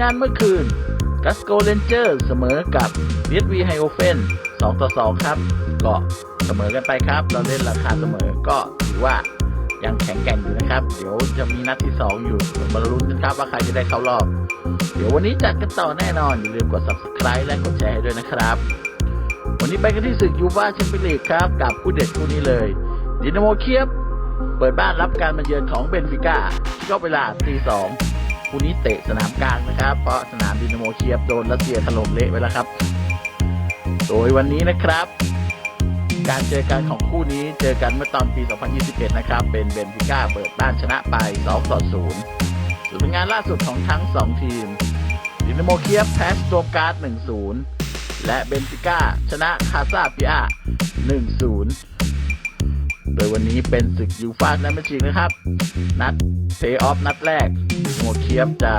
งานเมื่อคืนกัสโกเลนเจอร์เสมอกับเบียดวีไฮโอเฟน2ต่อ2ครับ ก็เสมอกันไปครับ เราเล่นราคาเสมอก็ถือว่ายังแข็งแกร่งอยู่นะครับ เดี๋ยวจะมีนัดที่ 2 อยู่มาลุ้นกันครับว่าใครจะได้เข้ารอบ เดี๋ยววันนี้จัดกันต่อแน่นอน อย่าลืมกด subscribe และกดแชร์ให้ด้วยนะครับ วันนี้ไปกันที่ศึกยูฟ่าแชมเปี้ยนลีกครับ กับคู่เด็ดคู่นี้เลยดินาโมเคียบ เปิดบ้านรับการมาเยือนของเบนฟิก้าก็เวลาตีสอง คู่นี้เตะสนามกลางนะครับ เพราะสนามดินาโมเคียบโดนรัสเซียถล่มเละไปแล้วครับ โดยวันนี้นะครับ การเจอกันของคู่นี้เจอกันเมื่อตอนปี 2021 นะครับ เป็นเบนฟิก้าเปิดบ้านชนะไป2ต่อ0ส่วนผลงานล่าสุดของทั้ง 2 ทีมดินาโมเคียบแพ้สโตรการ์ด1-0 และเบนฟิก้าชนะคาซาปิอา1-0โดยวันนี้เป็นศึกยูฟ่าแชมเปี้ยนชิพนะครับ นัดเพย์ออฟนัดแรก ดินาโมเคียบจะ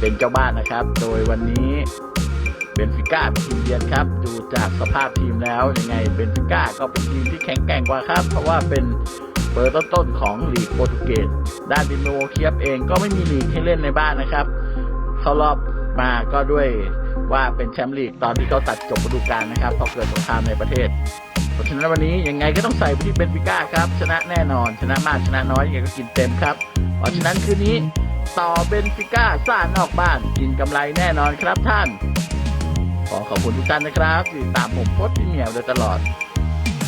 เป็นเจ้าบ้านนะครับ โดยวันนี้เบนฟิก้าเป็นทีมเยือนครับ ดูจากสภาพทีมแล้วยังไงเบนฟิก้าก็เป็นทีมที่แข็งแกร่งกว่าครับ เพราะว่าเป็นเบอร์ต้นๆของลีกโปรตุเกส ด้านดินโมเคียบเองก็ไม่มีลีกให้เล่นในบ้านนะครับ เข้ารอบมาก็ด้วยว่าเป็นแชมป์ลีกตอนที่เขาตัดจบฤดูกาลนะครับเพราะเกิดสงครามในประเทศ เพราะฉะนั้นวันนี้ยังไงก็ต้องใส่ไปที่เป็นฟิก้าครับ ชนะแน่นอน ชนะมากชนะน้อยยังไงก็กินเต็มครับเพราะฉะนั้นคืนนี้ ต่อเบนฟิก้าซ่านอกบ้านกินกำไรแน่นอนครับท่าน ขอขอบคุณทุกท่านนะครับที่ตามผมโพสต์พี่เหมียวโดยตลอด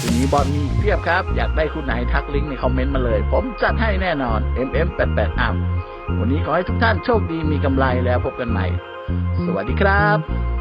ทีนนี้บอลมีเพียบครับ อยากได้คุณไหนทักลิงก์ในคอมเมนต์มาเลย ผมจัดให้แน่นอน MM88 อัพวันนี้ขอให้ทุกท่านโชคดีมีกำไรแล้วพบกันใหม่ สวัสดีครับ